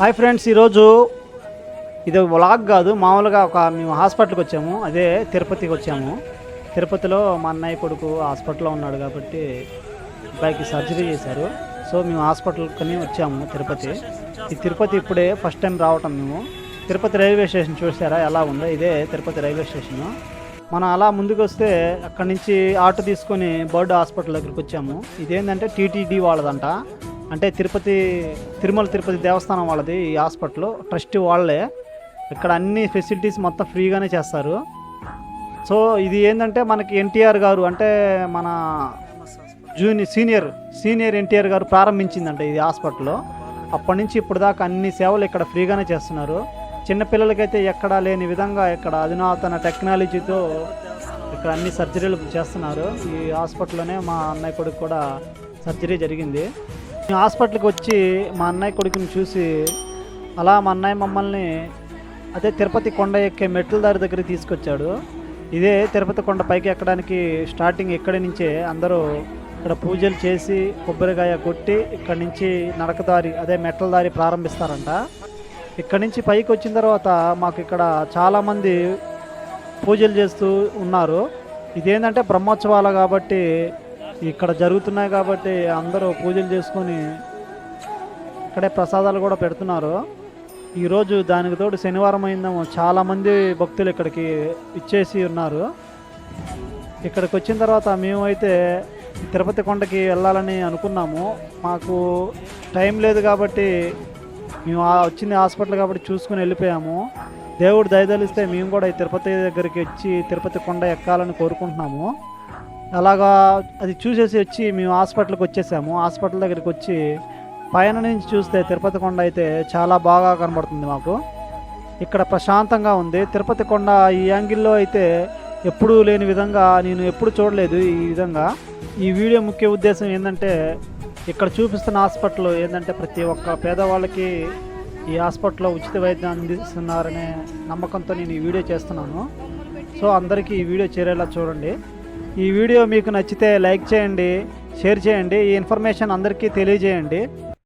Hi friends ఈరోజు ఇది vlog కాదు మామూలుగా ఒక మేము హాస్పిటల్కి వచ్చాము అదే తిరుపతికి వచ్చాము. తిరుపతిలో మా అన్నయ్య కొడుకు హాస్పిటల్లో ఉన్నాడు కాబట్టి అబ్బాయికి సర్జరీ చేశారు. సో మేము హాస్పిటల్కి వచ్చాము తిరుపతి. ఈ తిరుపతి ఇప్పుడే ఫస్ట్ టైం రావటం మేము. తిరుపతి రైల్వే స్టేషన్ చూసారా ఎలా ఉందో? ఇదే తిరుపతి రైల్వే స్టేషన్. మనం అలా ముందుకు వస్తే అక్కడి నుంచి ఆటో తీసుకొని బర్డ్ హాస్పిటల్ దగ్గరికి వచ్చాము. ఇదేంటంటే టీటీడీ వాళ్ళదంట. అంటే తిరుపతి తిరుమల తిరుపతి దేవస్థానం వాళ్ళది ఈ హాస్పిటల్. ట్రస్ట్ వాళ్ళే. ఇక్కడ అన్ని ఫెసిలిటీస్ మొత్తం ఫ్రీగానే చేస్తారు. సో ఇది ఏంటంటే మనకి ఎన్టీఆర్ గారు అంటే మన జూనియర్ సీనియర్ సీనియర్ ఎన్టీఆర్ గారు ప్రారంభించిందంట ఇది హాస్పిటల్లో. అప్పటి నుంచి ఇప్పుడు దాకా అన్ని సేవలు ఇక్కడ ఫ్రీగానే చేస్తున్నారు. చిన్నపిల్లలకైతే ఎక్కడా లేని విధంగా ఇక్కడ అధునాతన టెక్నాలజీతో ఇక్కడ అన్ని సర్జరీలు చేస్తున్నారు. ఈ హాస్పిటల్లోనే మా అన్నయ్య కొడుకు కూడా సర్జరీ జరిగింది. హాస్పిటల్కి వచ్చి మా అన్నయ్య కొడుకుని చూసి అలా మా అన్నయ్య మమ్మల్ని అదే తిరుపతి కొండ ఎక్కే మెట్ల దారి దగ్గరికి తీసుకొచ్చాడు. ఇదే తిరుపతి కొండ పైకి ఎక్కడానికి స్టార్టింగ్ ఇక్కడి నుంచే అందరూ ఇక్కడ పూజలు చేసి కొబ్బరికాయ కొట్టి ఇక్కడి నుంచి నడకదారి అదే మెట్ల దారి ప్రారంభిస్తారంట. ఇక్కడి నుంచి పైకి వచ్చిన తర్వాత మాకు ఇక్కడ చాలామంది పూజలు చేస్తూ ఉన్నారు. ఇదేంటంటే బ్రహ్మోత్సవాలు కాబట్టి ఇక్కడ జరుగుతున్నాయి కాబట్టి అందరూ పూజలు చేసుకొని ఇక్కడే ప్రసాదాలు కూడా పెడుతున్నారు. ఈరోజు దానికి తోడు శనివారం అయిందేమో చాలామంది భక్తులు ఇక్కడికి ఇచ్చేసి ఉన్నారు. ఇక్కడికి వచ్చిన తర్వాత మేమైతే తిరుపతి కొండకి వెళ్ళాలని అనుకున్నాము. మాకు టైం లేదు కాబట్టి మేము ఆ వచ్చింది హాస్పిటల్ కాబట్టి చూసుకుని వెళ్ళిపోయాము. దేవుడు దయదలిస్తే మేము కూడా ఈ తిరుపతి దగ్గరికి వచ్చి తిరుపతి కొండ ఎక్కాలని కోరుకుంటున్నాము. అలాగా అది చూసేసి వచ్చి మేము హాస్పిటల్కి వచ్చేసాము. హాస్పిటల్ దగ్గరికి వచ్చి పైన నుంచి చూస్తే తిరుపతి కొండ అయితే చాలా బాగా కనబడుతుంది మాకు. ఇక్కడ ప్రశాంతంగా ఉంది. తిరుపతి కొండ ఈ యాంగిల్లో అయితే ఎప్పుడూ లేని విధంగా నేను ఎప్పుడు చూడలేదు ఈ విధంగా. ఈ వీడియో ముఖ్య ఉద్దేశం ఏంటంటే ఇక్కడ చూపిస్తున్న హాస్పిటల్ ఏంటంటే ప్రతి ఒక్క పేదవాళ్ళకి ఈ హాస్పిటల్లో ఉచిత వైద్యం అందిస్తున్నారనే నమ్మకంతో నేను ఈ వీడియో చేస్తున్నాను. సో అందరికీ ఈ వీడియో చేరేలా చూడండి. ఈ వీడియో మీకు నచ్చితే లైక్ చేయండి షేర్ చేయండి. ఈ ఇన్ఫర్మేషన్ అందరికీ తెలియజేయండి.